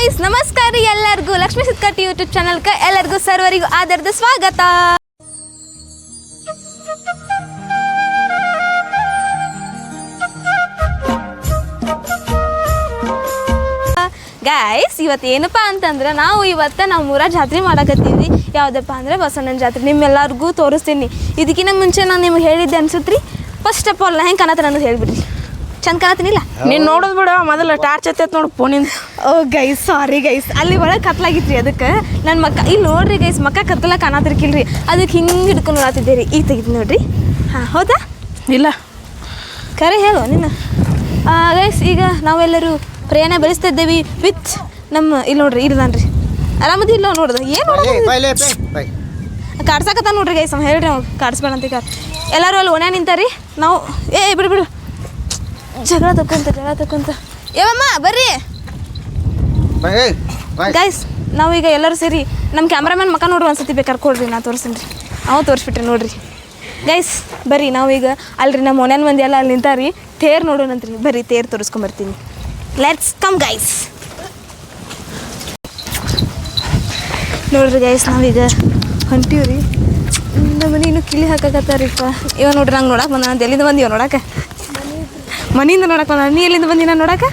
Guys ನಮಸ್ಕಾರ ಎಲ್ಲರಿಗೂ. Lakshmi ಸಿದ್ಕಟ್ಟಿ YouTube ಚಾನಲ್ಗೆ ಎಲ್ಲರಿಗೂ ಸರ್ವರಿಗೂ ಆಧಾರದ ಸ್ವಾಗತ. ಗೈಸ್ ಇವತ್ತು ಏನಪ್ಪ ಅಂತಂದ್ರೆ ನಾವು ಇವತ್ತು ನಮ್ಮೂರ ಮೂರ ಜಾತ್ರೆ ಮಾಡಕತ್ತೀವಿ. ಯಾವುದಪ್ಪ ಅಂದ್ರೆ ಬಸವಣ್ಣನ ಜಾತ್ರೆ. ನಿಮ್ಮೆಲ್ಲರಿಗೂ ತೋರಿಸ್ತೀನಿ. ಇದಕ್ಕಿಂತ ಮುಂಚೆ ನಾನು ನಿಮ್ಗೆ ಹೇಳಿದ್ದೆ ಅನ್ಸುತ್ರಿ? ಫಸ್ಟ್ ಆಫ್ ಆಲ್ ಹೆಂಗೆ ಕಾಣತ್ತ ಅನ್ನೋದು ಹೇಳ್ಬಿಡ್ರಿ. ಚಂದ ಕಾಣತ್ತೀನಿಲ್ಲ ನೀನ್ ನೋಡೋದ್ ಬಿಡ ಮೊದಲ ಟಾರ್ಚ್ ಹತ್ತೈತ್ ನೋಡು ಫೋನಿಂದ ಓ ಗೈಸ್ ಸಾರಿ ಗೈಸ್ ಅಲ್ಲಿ ಒಳಗೆ ಕತ್ಲಾಗಿತ್ರಿ ಅದಕ್ಕೆ. ನನ್ನ ಮಕ್ಕ ಇಲ್ಲಿ ನೋಡ್ರಿ ಗೈಸ್ ಮಕ್ಕ ಕತ್ತಲ ಕಾಣತಿರ್ಕಿಲ್ರಿ. ಅದಕ್ಕೆ ಹಿಂಗೆ ಹಿಡ್ಕೊಂಡು ನೋಡತ್ತಿದ್ದೆ ರೀ ಈಗ ತೆಗಿದ್ ನೋಡ್ರಿ. ಹಾಂ ಹೌದಾ? ಇಲ್ಲ. ಖರೆ ಹೇಳು ನಿನ್ನ. ಗೈಸ್ ಈಗ ನಾವೆಲ್ಲರೂ ಪ್ರಯಾಣ ಬೆಳೆಸ್ತಾ ಇದ್ದೇವೆ ವಿತ್ ನಮ್ಮ ಇಲ್ಲಿ ನೋಡ್ರಿ ಇಲ್ಲಿ ನಾನು ರೀ ಆರಾಮದಿ ಇಲ್ಲ ನೋಡ್ದ? ಏನು ನೋಡೋದು ಕಾಡ್ಸಕತ್ತ ನೋಡ್ರಿ ಗೈಸ್ ಅವ ಹೇಳ್ರಿ ಅವ್ನು ಕಾಡ್ಸ್ಬೇಡ ಅಂತ ಈಗ. ಎಲ್ಲರೂ ಅಲ್ಲಿ ಒಣ ನಿಂತಾರಿ? ನಾವು ಏ ಏ, ಬಿಡು ಬಿಡು. ಜಗಳ ತಕೊಂತ ಜಗಳ ತಕೊಂತ ಏವಮ್ಮ ಬರ್ರಿ. ನಾವು ಗೈಸ್ ನಾವೀಗ ಎಲ್ಲರೂ ಸೇರಿ ನಮ್ಮ ಕ್ಯಾಮ್ರಾಮನ್ ಮಕ್ಕ ನೋಡು ಒಂದ್ಸತಿ ಬೇಕಾದ್ರೆ ಕೊಡ್ರಿ ನಾ ತೋರಿಸ್ತೀನಿ ರೀ ಅವ ತೋರಿಸ್ಬಿಟ್ರಿ ನೋಡ್ರಿ. ಗೈಸ್ ಬರ್ರಿ ನಾವೀಗ ಅಲ್ರಿ ನಮ್ಮ ಮನೆಯ ಮಂದಿ ಎಲ್ಲ ಅಲ್ಲಿ ನಿಂತಾರಿ. ತೇರ್ ನೋಡೋಣಂತ್ರಿ ಬರ್ರಿ ತೇರ್ ತೋರಿಸ್ಕೊಂಬರ್ತೀನಿ ಲೆಟ್ಸ್ ಕಮ್ ಗೈಸ್ ನೋಡ್ರಿ ಗೈಸ್ ನಾವೀಗ ಹೊಂಟೀವಿ ರೀ ನಮ್ಮ ಮನೆ ಇನ್ನೂ ಕಿಳಿ ಹಾಕಕತ್ತಾರಿಪ್ಪ. ಇವ ನೋಡ್ರಿ ನಂಗೆ ನೋಡಕ್ಕೆ ಬಂದ ಅಂತ. ಎಲ್ಲಿಂದ ಬಂದಿವ ನೋಡಕ್ಕೆ ಮನೆಯಿಂದ ನೋಡಕ್ಕೆ ಬಂದ ನೀ ಎಲ್ಲಿಂದ ಬಂದಿ ನಾನು ನೋಡಕ್ಕೆ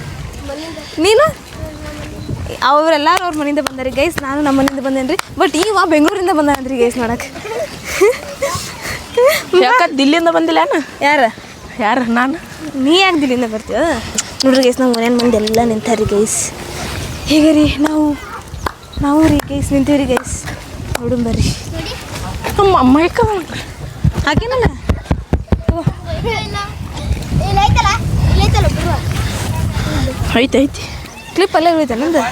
ನೀನು? ಅವರೆಲ್ಲರೂ ಅವ್ರ ಮನೆಯಿಂದ ಬಂದಾರಿ ಗೈಸ್. ನಾನು ನಮ್ಮ ಮನೆಯಿಂದ ಬಂದೇನ್ರಿ. ರೀ ಬಟ್ ವಾ ಬೆಂಗಳೂರಿಂದ ಬಂದಾನ್ರಿ ಗೈಸ್ ನೋಡಕ್ಕೆ ಯಾಕ ದಿಲ್ಲಿಂದ ಬಂದಿಲ್ಲ ಏನ? ಯಾರ? ಯಾರು? ನಾನು? ನೀ ಯಾಕೆ ದಿಲ್ಲಿಂದ ಬರ್ತೀವ ನೋಡ್ರಿ ಗೈಸ್ ನಾವು ಮನೇನ ಮಂದಿ ಎಲ್ಲ ನಿಂತಾರಿ ಗೈಸ್. ಹೀಗೆ ರೀ ನಾವು? ನಾವು ರೀ ಗೈಸ್ ನಿಂತೀವಿ ರೀ ಗೈಸ್. ನೋಡು ಬರ್ರಿ. ನಮ್ಮ ಅಮ್ಮ ಯಾಕ ಹಾಕೇನಲ್ಲ? ಐತಿ ಐತಿ ಕ್ಲಿಪ್ ಅಲ್ಲೇ ಉಳಿತ ಯಾ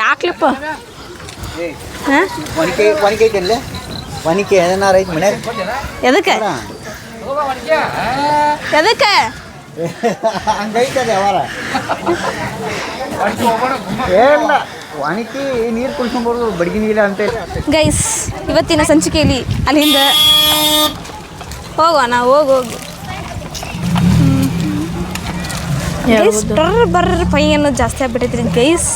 ಯಾಕ್ಲಿಪ್ಪ ಹಾಂ? ಒನಿಕೆ ಒನಿಕೆ ಐತಿಲ್ಲ ಒನಿಕೆ ಏನಾರ ಐತಿ ಮನ್ಯಾಗ. ಎದಕ್ಕೆ? ಎದಕ್ಕೆ? ಹಂಗೈತದೆ ಏನಿಲ್ಲ ನೀರು ಕುಡ್ಸ್ಕೊಂಬರ್ದು ಬಡ್ಗಿ ನೀರ ಅಂತ ಗೈಸ್ ಇವತ್ತಿನ ಸಂಚಿಕೆಯಲ್ಲಿ ಅಲ್ಲಿಂದ ಹೋಗೋಣ ಹೋಗಿ ಹೋಗಿ. ಗೈಸ್ ಬರ್ರ ಬರ್ರ ಪೈ ಅನ್ನೋದು ಜಾಸ್ತಿ ಆಗ್ಬಿಟ್ಟೈತ್ರಿ ಗೈಸ್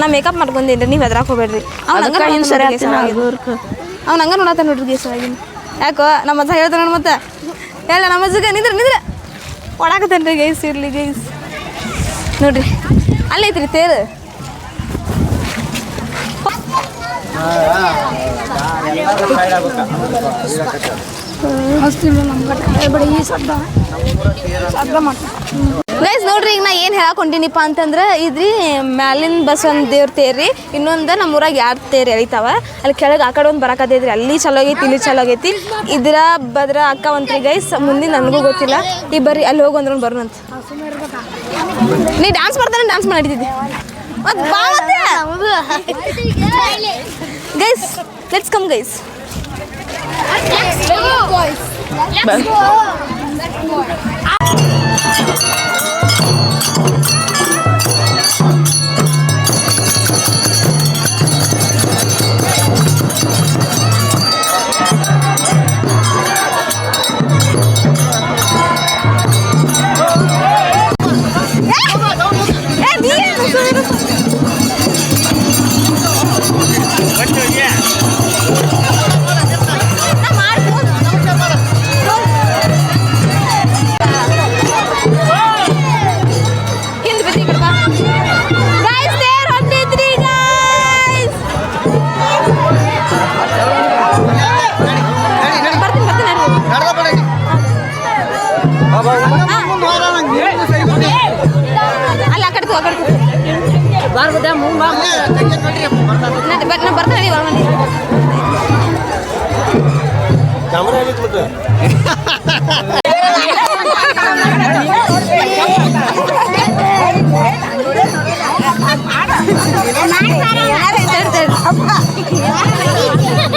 ನಾ ಮೇಕಪ್ ಮಾಡ್ಕೊಂಡೇನ್ರಿ ನೀವು ಎದ್ರಾಕ್ ಹೋಗ್ಬೇಡ್ರಿ. ಅವ್ನು ಹಂಗ ಸರಿ ಅವ್ನು ಹಂಗ ನೋಡತ್ತ ನೋಡ್ರಿ ಗೇಸ್ ಆಗಿನ ಯಾಕೋ ನಮ್ಮ ಅಜ್ಜ ಹೇಳ್ತಾನೆ ನೋಡಿ ಮತ್ತೆ? ಹೇಳ ನಮ್ಮ ಅಜ್ಜಗೆ ನಿಂದ್ರ ನಿಂದ್ರ. ಒಡಾಕತ್ತೇನೆ ರೀ ಗೈಸ್ ಇರಲಿ ಗೈಸ್ ನೋಡ್ರಿ ಅಲ್ಲೈತ್ರಿ ತೇರು. ಗೈಸ್ ನೋಡ್ರಿ ಈಗ ನಾ ಏನು ಹೇಳಕೊಂಡಿನಿಪ್ಪ ಅಂತಂದ್ರೆ ಇದ್ರಿ ಮ್ಯಾಲಿನ ಬಸ್ ಒಂದು ದೇವ್ರ ತೇರಿ ಇನ್ನೊಂದು ನಮ್ಮೂರಾಗ ಯಾರು ತೇರಿ ಎಳಿತಾವ. ಅಲ್ಲಿ ಕೆಳಗೆ ಆ ಕಡೆ ಒಂದು ಬರಕತ್ತೈತ್ರಿ ಅಲ್ಲಿ ಚಲೋ ಆಗೈತಿ ಇಲ್ಲಿ ಚಲೋ ಆಗೈತಿ. ಇದ್ರ ಬದ್ರ ಅಕ್ಕ ಒಂತ್ರಿ ಗೈಸ್ ಮುಂದಿನ ನನಗೂ ಗೊತ್ತಿಲ್ಲ. ಈ ಬರ್ರಿ ಅಲ್ಲಿ ಹೋಗಿ ಅಂದ್ರ ಬರೋಣಂತ ನೀ ಡ್ಯಾನ್ಸ್ ಮಾಡ್ತಾನೆ ಡ್ಯಾನ್ಸ್ ಮಾಡಿದ್ದಿದ್ದೆ. ಗೈಸ್ ಲೆಟ್ಸ್ ಕಮ್ ಗೈಸ್ ಹಿಂದ್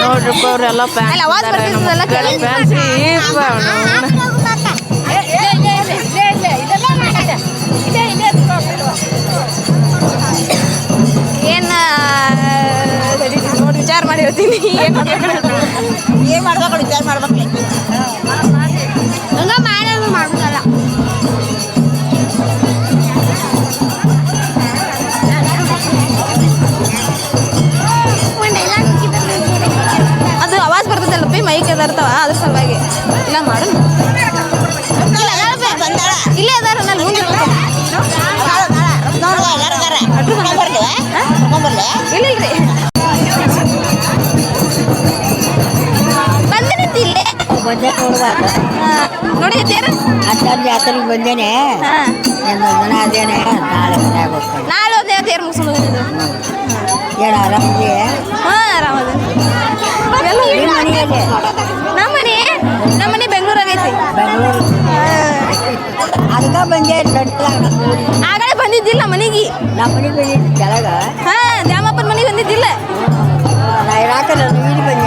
ನೋಡ್ರಿಪ್ಪ ಅವ್ರೆಲ್ಲ ಕೆಳಗೆ. ಫ್ಯಾನ್ಸಿ ಮಾಡಿರ್ತೀನಿ ಏನು ಮಾಡ್ಬೇಕು? ವಿಚಾರ ಮಾಡ್ಬೇಕು. ಮಾಡ್ಬೇಕಲ್ಲ. ಅದು ಅವಾಜ್ ಬರ್ತದಲ್ಲ ಮೈಕ್ ಅದ್ರ ಸಲುವಾಗಿ. ಇಲ್ಲ ಮಾಡೋಣ. ಬಂದೆ ನೋಡ್ಬಾರ್ದು ಹಾ. ನೋಡಿ ತೇರ. ಅಷ್ಟೊಂದು ಜಾತ್ರೆಗೆ ಬಂದೇನೆ. ದಿನ ಅದೇನೆ ನಾಳೆ ಮನ್ಯಾಗ ಹೋಗ್ತಾನೆ. ನಾಳೆ ತೇರು ಮುಗಿಸ್ಕೊಂಡು ಹೋಗಿದ್ದು ಏನು ಆರಾಮಿದೆ ಹಾ ಆರಾಮದ. ನಿಮ್ಮ ಮನೆಯಲ್ಲಿ ನಮ್ಮ ಮನೆ ನಮ್ಮ ಮನೆ ಬೆಂಗಳೂರಾಗ ಐತಿ. ಬೆಂಗಳೂರು? ಅದಕ್ಕೆ ಬಂದೆ ಆಗಲೇ ಬಂದಿದ್ದಿಲ್ಲ ಮನೆಗೆ. ನಮ್ಮ ಮನೆಗೆ ಬಂದಿದ್ದು ಕೆಳಗ. ಹಾ ದ್ಯಾಮಪ್ಪನ ಮನೆಗೆ ಬಂದಿದ್ದಿಲ್ಲ. ನಾ ಇರಾಕ ಬಂದೆ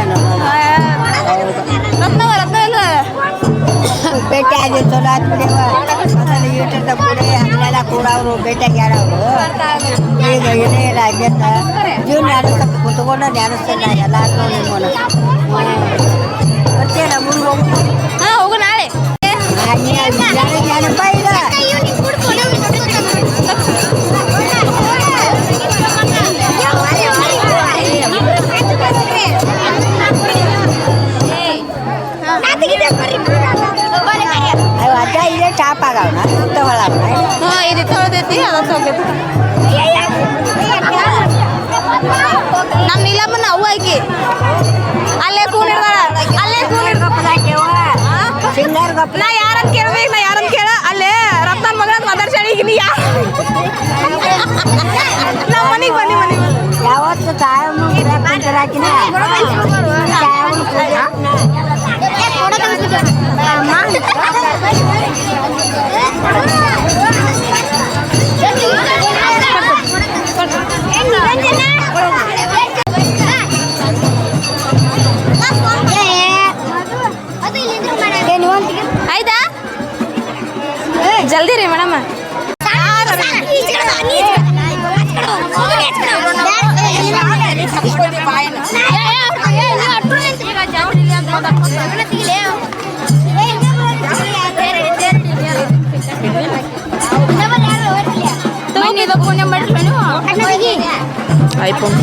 ಭೇಟಿ ಆಗಿ ಚಲೋ ಆಗ್ಬಿಡ್ಯವ ಅದನ್ನು ಯೂಟ್ಯೂಬ್ದಾಗ ಕೂಡಿ ಹಂಗೆಲ್ಲ ಕೂಡ ಅವರು ಭೇಟಿಯಾಗ್ಯಾರ ಅವರು ಈಗ ಏನೇ ಇಲ್ಲ ಆಗ್ಯದ ಜೀವನ ನಡೆಸಕ್ಕೆ ಕುತ್ಕೊಂಡು ನೆನೆಸ್ತಿಲ್ಲ ಎಲ್ಲಾರು ನಿಮ್ಮನ್ನು ಬರ್ತೀರ ಮುಂದೆ ಹೋಗ್ತೀವಿ ಹಾಂ ಹೋಗು ನಾಳೆ. ನೆನಪ Ai, iPhone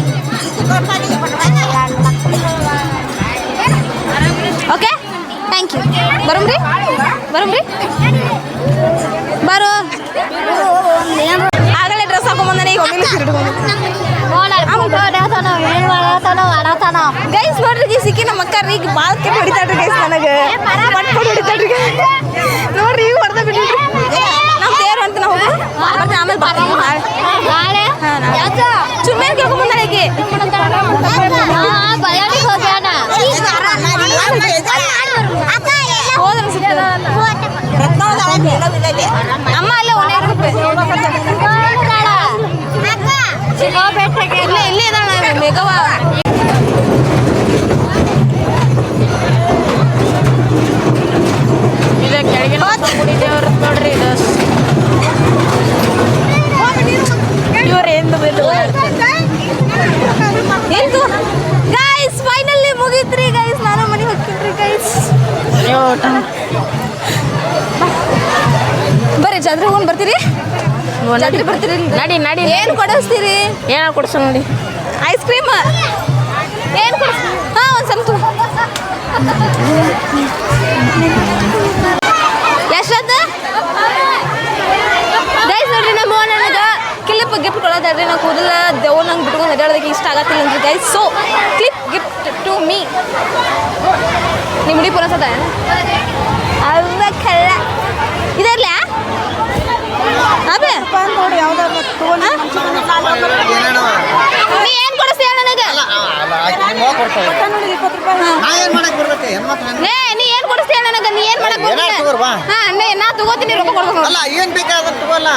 okay thank you ಬರುಮ್ರಿ ಬರುಮ್ರಿ ಬರು ಆಗಲೇ ಡ್ರೆಸ್ ಹಾಕೊಂಬಂದಾನೆ ಈಗ ಗೈಸ್ ನೋಡ್ರಿ ಈ ಸಿಕ್ಕಿ ನಮ್ಮ ಅಕ್ಕ ಈಗ ಭಾಳ ಕೆಟ್ಟ ಗೈಸ್ ನನಗೆ. ಪಟ್ ಹೊಡಿತಾಳ್ರಿ ನೋಡ್ರಿ ಈಗ ಹೊಡೆದ ಬಿಟ್ಟಿದ್ರಿ ನಾವು ತೇರು ಅಂತ ನಾವು ಆಮೇಲೆ ಬಾಳೆ ಚುಮ್ಮೇನ್ ಕೇಳ್ಕೊಂಬಂದಾಳೆ ಈಕೆ. ಬರ್ರಿ ಜಾತ್ರೆ ಹೋಗಿ ಬರ್ತೀರಿ? ಬರ್ತೀರಿ ನಡಿ ನಡಿ. ಏನು ಕೊಡಿಸ್ತೀರಿ? ಏನ ಕೊಡ್ಸ ನೋಡಿ. ಐಸ್ ಕ್ರೀಮ್ ಏನು ಹಾಂ, ಒಂದು ಸ್ವಲ್ಪ ಎಷ್ಟೊತ್ತು ಗೈಸ್ ನೋಡ್ರಿ, ನಮ್ಮ ನನಗೆ ಕ್ಲಿಪ್ ಗಿಫ್ಟ್ ಕೊಡೋದ್ರಿ ನಾ ಕೂದಲ ದೇವ್ ನಂಗೆ ಬಿಟ್ಕೊಂಡು ಹೆದಾಡೋದಕ್ಕೆ ಇಷ್ಟ ಆಗತ್ತಿಲ್ಲ ಅಂದ್ರೆ guys so clip gift to me ನಿಮ್ಮ ಹುಡಿ ಪುನಸದ ಅಲ್ಲ ಕಳ್ಳ ಇದರ್ಲ ನೀ ಏನು ಕೊಡಿಸ್ತೀಯ ನನಗೆ? ನಾ ನೇ ಏನ್ ಕೊಡಿಸ್ತೀಯ ನನಗೆ? ನೀ ಏನ್ ಮಾಡಕ್. ಹಾ ನೇ ನಾ ತಗೋತೀನಿ ರೊಕ್ಕ ಕೊಡ್ಬೇಕು. ಅಲ್ಲ ಏನ್ ಅದನ್ನ ತಗೋಲ್ಲ.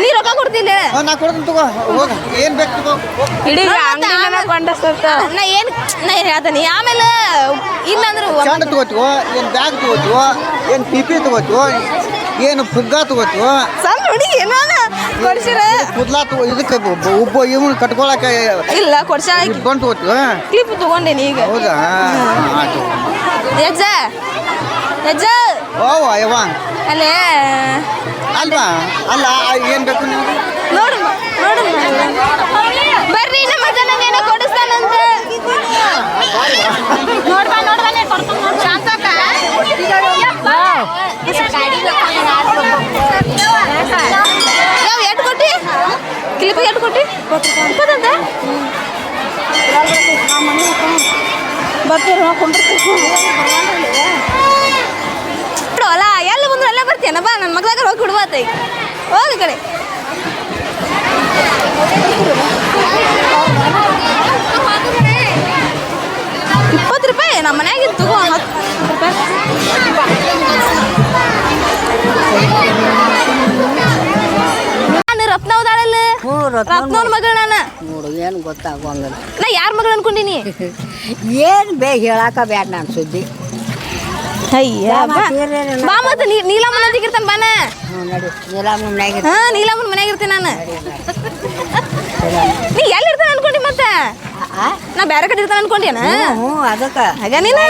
ನೀ ರೊಕ್ಕ ಕೊಡ್ತಿಲ್ಲ ಹ್ಞೂ, ನಾ ಕೊಡ್ತೀನಿ ತಗೋ. ಹೋಗ ಏನ್ ಬೇಕು ತಗೋ. ಇಡೀ ಅಂಗಡಿನ ಆಮೇಲೆ- ಕೊಂಡಸ್ತಿರ್ತ. ನಾ ಏನ್ ನಾ ಏನ್ ಹೇಳ್ತೀನಿ? ಆಮೇಲೆ ಇಲ್ಲಾಂದ್ರೆ ಚಂಡ ತಗೋತೀವೋ? ಏನ್ ಬ್ಯಾಗ್ ತಗೋತೀವೋ? ಏನ್ ಪಿಪಿ ತಗೋತೀವೋ? ಏನು ಪುಗ್ಗ ತಗೋತೀವೋ? ಸಣ್ಣ ಹುಡುಗಿ ಕೊಡ್ಸಿರ? ಕುದ್ಲಾ ತಗೋ ಇದಕ್ಕೆ ಒಬ್ಬ ಇವನ್ ಕಟ್ಕೊಳಕ ಇಲ್ಲ ಕೊಡ್ಸಾಳ ಇಟ್ಕೊಂಡು ತಗೋತೀವ? ಕ್ಲಿಪ್ ತಗೊಂಡೇನಿ ಈಗ. ಹೌದಾ? ಆಯ್ತು. ಓ ಅಯ್ಯವ್ವ ಅಲ್ಲೇ. ಅಲ್ವಾ? ಅಲ್ಲ ಏನ್ ಬೇಕು ನಿಮ್ಗೆ? ನೋಡು ನೋಡು ಬರ್ರಿ ನಮ್ಮ ಅಜ್ಜ ನಂಗೆ ಏನೋ ಕೊಡಿಸ್ತಾನಂತ ಇಪ್ಪತ್ತಂತ ಬರ್ತೀರಿ? ನಾವು ಕುಂದಿರ್ತೀವಿ ಬಿಡು, ಅಲ್ಲ, ಎಲ್ಲಿ ಬಂದ್ರು ಅಲ್ಲೇ ಬರ್ತೀಯನ ಬಾ ನನ್ನ ಮಗ್ಳಾಗ ಹೋಗಿ ಬಿಡ್ಬಾತೈ ಹೋಗಿ ಕಡೆ. ಇಪ್ಪತ್ತು ರೂಪಾಯಿ? ನಮ್ಮ ಮನ್ಯಾಗಿತ್ತು ಹತ್ತು ರೂಪಾಯಿ. ರತ್ನವ್ನ ಮಗಳು ನಾನು. ನೋಡು ಏನು ಗೊತ್ತಾಗುವಂಗಿಲ್ಲ ನಾ ಯಾರ ಮಗಳು ಅನ್ಕೊಂಡಿನಿ? ಏನು ಬೇ ಹೇಳಾಕ ಬ್ಯಾಡ ನಾನು ಸುದ್ದಿ. ಅಯ್ಯ ಬಾ, ಬಾ. ಮತ್ತೆ ನೀ ನೀಲಮ್ಮನ ಅಂತಿಗಿರ್ತಾನೆ ಬಾನ ಹ್ಞೂ ನಡಿ. ನೀಲಾಮನಾಗಿ ಹಾ ನೀಲಮ್ಮನ ಮನ್ಯಾಗ ಇರ್ತೀನಿ ನಾನು. ನೀ ಎಲ್ಲಿ ಇರ್ತಾನೆ ಅನ್ಕೊಂಡಿ ಮತ್ತೆ? ನಾ ಬೇರೆ ಕಡೆ ಇರ್ತಾನ ಅನ್ಕೊಂಡೇನ ಹ್ಞೂ ಅದಕ್ಕೆ. ಆಗ ನೀನು?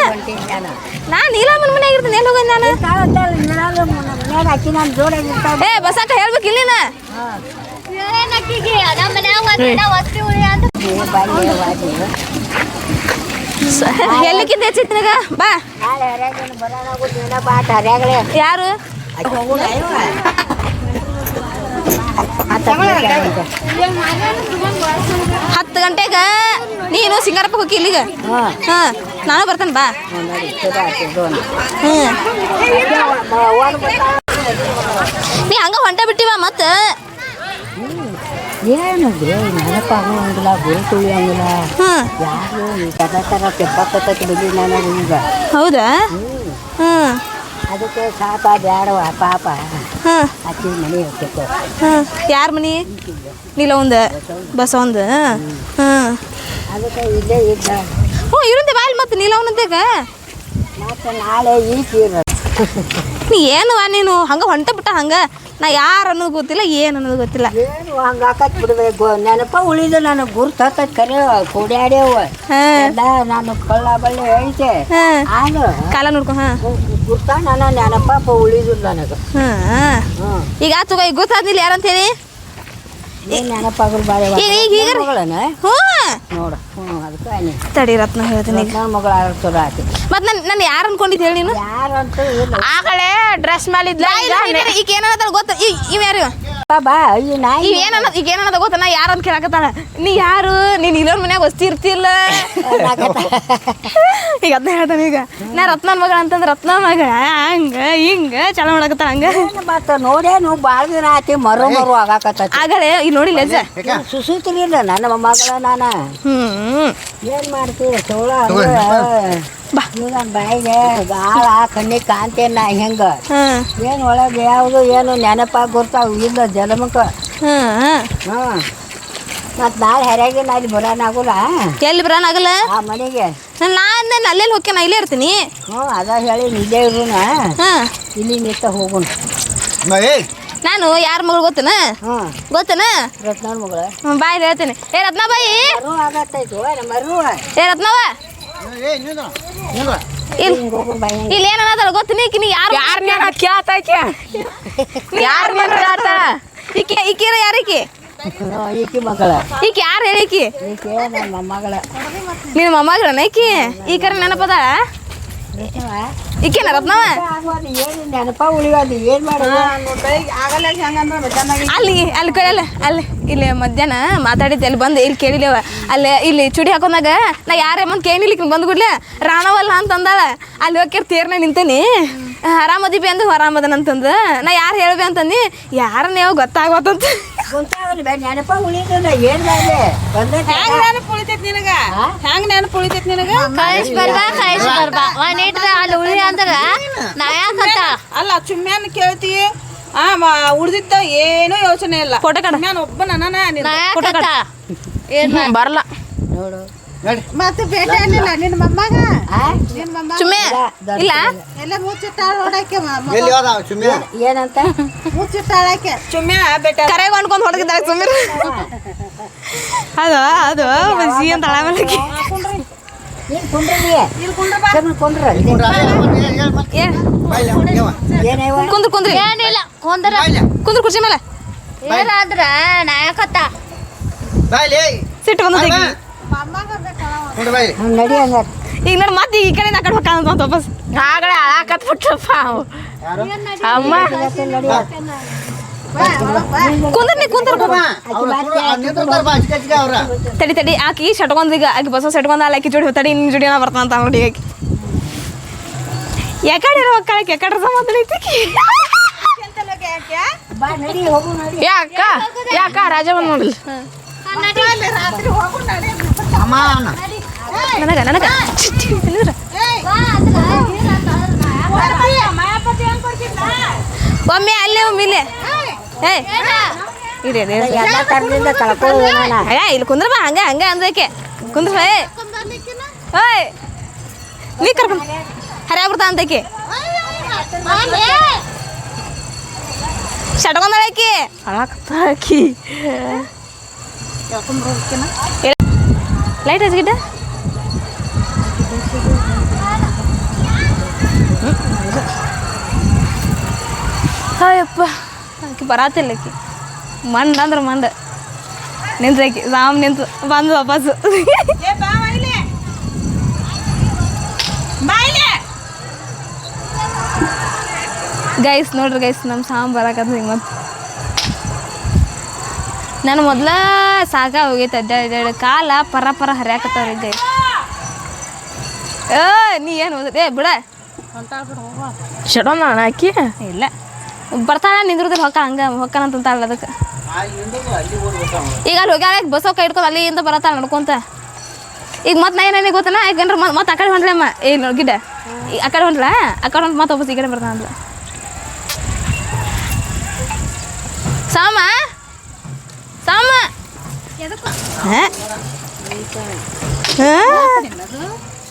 ನಾ ನೀಲಮ್ಮನ ಮನ್ಯಾಗ ಇರ್ತೀನಿ ಎಲ್ಲಿ ಹೋಗಿ ನಾನು? ಮನ್ಯಾಗ ಏ ಬಸಾಕ ಎಲ್ಲಿಕ್ಕಿಂತ ಹೆಚ್ಚಿತ್ತು ನಿನಗ? ಬಾ. ಯಾರು? ಹತ್ತು ಗಂಟೆಗೆ ನೀನು ಸಿಂಗಾರಪ್ಪ ಹೋಗಿ ಇಲ್ಲಿಗೆ? ಹಾಂ, ನಾನು ಬರ್ತೇನೆ, ಬಾ. ನೀ ಹಂಗ ಹೊಂಟ ಬಿಟ್ಟಿವ ಮತ್ತೆ? ಏನು ನೆನಪಾಗುವಂಗಿಲ್ಲ ಗುರು ತುಳಿಯಂಗಿಲ್ಲ ಹ್ಮ್ ಯಾರು ಈ ಥರ ಥರ ತೆಪ್ಪತ್ತೈತಿ ಬಿಡಿ ನನಗೆ ಈಗ ಹೌದಾ? ಹ್ಮ್ ಅದಕ್ಕೆ ಸಾಪ ಬ್ಯಾಡವ ಪಾಪ ಹ್ಮ್ ಅಕ್ಕಿ ಮನೆ ಹೋಗ್ಬೇಕು ಹ್ಮ್ ಯಾರ ಮನಿ ನೀಲ ಒಂದು ಬಸ ಒಂದು ಹ್ಮ್ ಅದಕ್ಕೆ ಇಲ್ಲೇ ಇದ್ದ. ಹ್ಞೂ ಇರಂತೆ ಬಾಲ್ ಮತ್ತೆ ನೀಲ ಅವನಂತೆಗ ಮತ್ತೆ ನಾಳೆ ಈ ತೀರ ನೀ ಏನವ ನೀನು? ಹಂಗ ಹೊಂಟ ಬಿಟ್ಟ ಹಂಗ. ನಾ ಯಾರು ಅನ್ನೋದು ಗೊತ್ತಿಲ್ಲ ಏನು ಅನ್ನೋದು ಗೊತ್ತಿಲ್ಲ. ಏನು ಹಂಗೆ ಹಾಕತ್ ಬಿಡ್ಬೇಕು. ನೆನಪ ಉಳಿದು ನನಗೆ ಗುರ್ತು ಹಾಕತ್ ಕರೆ ಕೂಡ್ಯಾಡ್ಯವ. ಎಲ್ಲ ನಾನು ಕಳ್ಳ ಬಳ್ಳಿ ಹೇಳ್ತೆ. ಆನು ಕಾಲ ನೋಡ್ಕೊ ಹಾ. ಗುರ್ತ ನಾನು ನೆನಪ ಉಳಿದು ನನಗೆ. ಹಾ ಈಗ ಆತು ಈಗ ಗೊತ್ತಾದ್ನಿಲ್ಲ ಯಾರಂತೇಳಿ? ನೆನಪಾಗಲ್ ಈಗ ಈಗ ಈಗ. ಮಗಳನ? ಹ್ಞೂ. ನೋಡು ಹ್ಞೂ ಅದಕ್ಕೆ ನೀ ತಡಿ ರತ್ನ ಹೇಳ್ತೀನಿ ಈಗ. ನನ್ನ ಮಗಳ ಚಲೋ ಆತಿ ಮತ್ತೆ ನನ್ನ ನಾನು ಯಾರು ಅನ್ಕೊಂಡಿದ್ದು ಹೇಳಿ ನೀನು? ಯಾರಂತೂ ಇಲ್ಲ. ಡ್ರೆಸ್ ಈಗ? ಏನದ ಗೊತ್ತ? ಈಗ ಇವ್ ಯಾರು ಬಾ, ಬಾ ಈ ನಾಯಿ. ಈಗ ಏನದ ಈಗ ಏನದ ಗೊತ್ತ? ನಾ ಯಾರು ಅಂತ ಕೇಳಕತ್ತಾನ? ನೀ ಯಾರು? ನೀನ್ ಇಲ್ಲೋರ್ ಮನ್ಯಾಗ ವಸ್ತಿ ಇರ್ತಿಲ್ಲ. ಈಗ ಅದನ್ನ ಹೇಳ್ತಾನೆ ಈಗ. ನಾ ರತ್ನನ್ ಮಗಳ ಅಂತಂದ್ರೆ ರತ್ನ ಮಗ. ಹಂಗ ಹಿಂಗ ಚಲೋ ಮಾಡಕತ್ತಾನ ಹಂಗ. ಮತ್ತೆ? ನೋಡೇನು ಭಾಳ ದಿನ ಆತಿ ಮರು ಮರು ಆಗಾಕತ್ತ ಆಗಲೇ ಈಗ ನೋಡಿ ಲೆಜ ಸುಸೂತಿರ್ಲಿಲ್ಲ ನನ್ನ ಮಗಳ ನಾನು? ಹ್ಮ್. ಏನ್ ಮಾಡ್ತೀವಿ ಚೋಳ ನನ್ನ ಬಾಯಿಗೆ ಭಾಳ ಕಣ್ಣಿಗೆ ಕಾಂತೇನ ನಾ ಹೆಂಗ. ಹ್ಮ್ ಏನು ಒಳಗೆ ಯಾವುದು ಏನು ನೆನಪಾಗಿ ಗೊತ್ತಾವು ಇಲ್ಲ ಜಲಮಕ್ಕ ಹ್ಮ್ ನಾಳೆ ಹರ್ಯಾಗಿನ ಅಲ್ಲಿ ಬರೋಣಾಗುಲ್ಲ ಎಲ್ಲಿ ಬರೋನಾಗಲ್ಲ ಆ ಮನೆಗೆ. ನಾನು ಅಲ್ಲೆಲ್ಲಿ ಹೋಗ್ಯ ನಾ ಇಲ್ಲೇ ಇರ್ತೀನಿ. ಹ್ಞೂ ಅದ ಹೇಳಿ ನಿಜೇ ಇರೋಣ ಇಲ್ಲಿ ನಿಂತ ಹೋಗೋಣ. ನಾನು ಯಾರ ಮಗಳು ಗೊತ್ತನ? ಹ್ಞೂ. ಗೊತ್ತನ? ರತ್ನ ಮಗಳ. ಹ್ಮ್, ಬಾಯ್ ಹೇಳ್ತೀನಿ. ಏ ರತ್ನ ಬಾಯಿ ಮರು ಆಗತ್ತೈತು ಮರು ಏ ರತ್ನವ! ಇಲ್ಲಿ ಯಾರು ಅನ್ನೋದಲ್ಲ ಗೊತ್ತೀನಿ ಈಕಿ ನೀ ಯಾರು ಯಾರ ಕೇಳ್ತಾಯ್ಕೆ ಯಾರ ಕೇಳ್ತ ಈಕೆ ಈಕಿರ ಯಾರಿಕಿ ಈಕಿ? ಮಗಳ. ಈಕಿ ಯಾರು ಹೇಳಿಕಿ ಈಕೆ? ನಮ್ಮ ಮೊಮ್ಮಗಳ. ನಿನ್ನ ಈಕಿ? ಈ ಕಡೆ ನೆನಪದ ಈಕೆನ ರತ್ನವ? ಅಲ್ಲಿ ಅಲ್ಲಿ ಕೇಳಲ್ಲ ಅಲ್ಲಿ ಇಲ್ಲಿ ಮಧ್ಯಾಹ್ನ ಮಾತಾಡಿದ್ದೆ ಅಲ್ಲಿ ಬಂದು ಇಲ್ಲಿ ಕೇಳಿಲ್ಲವ ಅಲ್ಲಿ ಇಲ್ಲಿ ಚುಡಿ ಹಾಕೊಂಡಾಗ ನಾ ಯಾರೇ ಕೇಳಿಲಿಕ್ಕೆ ಬಂದು ಕೂಡ್ಲೆ. ರಾಣವಲ್ಲ ಅಂತಂದಾಳ ಅಲ್ಲಿ ಹೋಗಿ ತೇರ್ನ ನಿಂತೇನಿ. ಆರಾಮದಿ ಬಿ ಅಂದು ಆರಾಮದನ ಅಂತಂದ ನಾ ಯಾರು ಹೇಳ್ಬೇ ಅಂತಂದು ಯಾರ ನೀವು ಗೊತ್ತಾಗೋತಂತ ನೆನಪ ಏನು ಉಳಿತೈತಿ ನಿನಗ? ಹೆಂಗ್ ನೆನಪು ಉಳಿತೈತಿ ನಿನಗ? ಕಳಿಸ್ ಬರ್ಬಾ ಕಳಿಸ್ ಬರ್ಬಾ. ಒಂದ್ ಇಟ್ರ ಅಲ್ಲಿ ಉಳಿ ಅಂದ್ರ ನಾ ಯಾಕಂತ ಅಲ್ಲ ಚುಮ್ಮ್ಯಾನ್ ಕೇಳ್ತಿ. ಆ ಉಳ್ದಿದ್ದ ಏನೂ ಯೋಚನೆ ಇಲ್ಲ. ಫೋಟೋ ಕಡ. ನಾನು ಒಬ್ಬ ನನ್ನ ಏನ್ ಬರಲ್ಲ ನಡಿ. ಮತ್ತೆ ನಿನ್ನ ಮೊಮ್ಮಗ? ನಿನ್ನ ಇಲ್ಲ. ಎಲ್ಲ ಮುಚ್ಚಿಟ್ಟಾಳ ಎಲ್ಲಿ ಹೋದ? ಏನಂತ? ಮುಚ್ಚಿಟ್ಟಾಳಕ್ಕೆ ಬೇಟ ಕರೆಗೆ ಹೊಡೆದಿದ್ದಾಳೆ ಸುಮ್ಮನೆ. ಅದು ಅದು ಅಂತ ಕುಂದ್ರ ಕುಂದ್ರಿ. ಏನಿಲ್ಲ ಕೊಂದ್ರ. ಕುಂದ್ರ ಕುರ್ಚಿ ಮೇಲೆ. ಏನಾದ್ರ ಸಿಟ್ಟು ಬಂದದ ಈಗ ಕುಂಡ್ರ ಬಾಯ್ಲಿ ಹಂಗೆ ನಡಿ ಹಂಗಾರ ಈಗ ನೋಡಿ ಮತ್ತೆ ಈ ಕಡೆ ಆ ಕಡೆ ಹೋಗ್ಕಾನ ವಾಪಸ್. ಆಗಲೇ ಹಾಕತ್ ಬಿಟ್ಟಪ್ಪ ಅವ. ಅಮ್ಮ. ಕುಂದ್ರ ನೀ ಕುಂದ್ರ ತಡಿ ತಡಿ. ಆಕಿ ಶಟ್ಕೊಂಡ್ ಈಗ ಆಕಿ ಬಸ ಶಟ್ಕೊಂಡ್ ಅಲ್ಲ ಆಕಿ ಜೋಡಿ ತಡಿ ನಿನ್ ಜೋಡಿ ನಾ ಬರ್ತಾನಂತ ನೋಡಿ ಆಕಿ. ಯಾಕಡೆ ಹೋಗ್ಕಾಳಕ್ಕೆ ಯಾಕಡೆ ಸಂಬಂಧ ಐತಿ ಯಾಕ ನಡಿ ಹೋಗು ನಡಿ. ಏ ಅಕ್ಕ? ಏ ಅಕ್ಕ? ರಾಜ ಬಂದ್ ನೋಡ್ಲಿ. ಅಮ್ಮ ಅಣ್ಣ. ನನಗ ನನಗ. ಒಮ್ಮೆ ಅಲ್ಲೇ ಒಮ್ಮೆ ಇಲ್ಲೇ. ಏಯ್! ತರದಿಂದ ಕಳ್ಕೊಂಡು ಅಯ್ಯ ಇಲ್ಲಿ ಕುಂದ್ರ ಬಾ ಹಂಗ ಹಂಗ ಅಂದಕ್ಕೆ ಕುಂದ್ರ ಏ. ಓಯ್ ನೀ ಕರ್ಕೊಂಡು ಹರ್ಯಾ ಬರ್ತಾ ಅಂತಕ್ಕೆ ಶಟ್ಕೊಂಡಾಕಿ ಅಳಾಕತ್ತಾಕಿ ಲೈಟ್ ಹಚ್ಗಿಟ್ಟ ಹಾಯಪ್ಪ. ಆಕಿ ಬರಾತಿಲ್ಲ ಆಕಿ. ಮಂಡ ಅಂದ್ರೆ ಮಂಡ. ನಿಂತ್ರಾಕಿ ಸಾಮ್ ನಿಂತು ಬಂದು ವಾಪಸ್ಸು ಗೈಸ್ ನೋಡ್ರಿ ಗೈಸ್ ನಮ್ಮ ಸಾಮ್ ಬರಾಕತ್ತ ಹಿಂಗೆ ಮತ್ತೆ ನಾನು ಮೊದ್ಲ ಸಾಕ ಹೋಗೈತೆ ಅಡ್ಡಾಡಿ ಅಡ್ಡಾಡಿ ಕಾಲ ಪರ ಪರ ಹರಿಯಾಕತ್ತವ್ರಿ ಗೈಸ್. ಏ ನೀ ಏನು ಓದ್ರಿ ಏ ಬಿಡ. ಶಡೋಣ ಆಕಿ ಇಲ್ಲ. ಬರ್ತಾಳ ನಿಂದ್ರದ್ರ ಹೊಕ್ಕ ಹಂಗ ಹೊಕ್ಕನಂತ ಅಂತಾಳ ಅದಕ್ಕೆ. ಈಗ ಅಲ್ಲಿ ಹೋಗ್ಯಾಳ ಈಗ ಬಸ್ ಕೈ ಹಿಡ್ಕೊಂಡು ಅಲ್ಲಿಂದ ಬರತ್ತಾಳ ನಡ್ಕೊಂತ. ಈಗ ಮತ್ತೆ ನಾ ಏನೇನು ಗೊತ್ತನ? ಯಾಕಂದ್ರೆ ಮತ್ತೆ ಆ ಕಡೆ ಹೊಂಟ್ಲಮ್ಮ ಏ ನೋಡಿ ಗಿಡ ಆ ಕಡೆ ಹೊಂಟ್ಲ? ಆ ಕಡೆ ಹೊಂಟ್ ಮತ್ತೆ ವಾಪಸ್ ಈ ಕಡೆ ಬರ್ತಾನ ಸಾಮಾ? ಸಾಮ? ಸಾಮ ಹಾ? ಹಾ?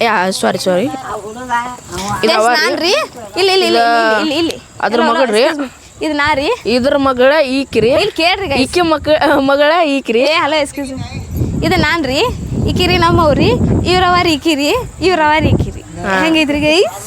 ಯಾ ಸಾರಿ ಸಾರಿ ಇಲ್ಲಿ ಇಲ್ಲಿ ಇಲ್ಲಿ ಇಲ್ಲಿ ಅದ್ರ ಮಗಳ್ರಿ? ಇದು ನಾ ರೀ? ಇದ್ರ ಮಗಳ ಈಕಿರಿ ಇಲ್ಲಿ ಕೇಳ್ರಿ ಈಕೆ ಮಕ್ಕ ಮಗಳ ಈಕಿರಿ ಏ ಹಲೋ ಎಸ್ಕ್ಯೂಸ್ ಇದು ನಾನ್ ರೀ. ಈಕಿರಿ ನಮ್ಮವ್ರಿ. ಇವ್ರವಾರ ಈಕಿರಿ ಇವ್ರವಾರ ಈಕಿರಿ ಹೆಂಗಿದ್ರಿ ಗೈಸ್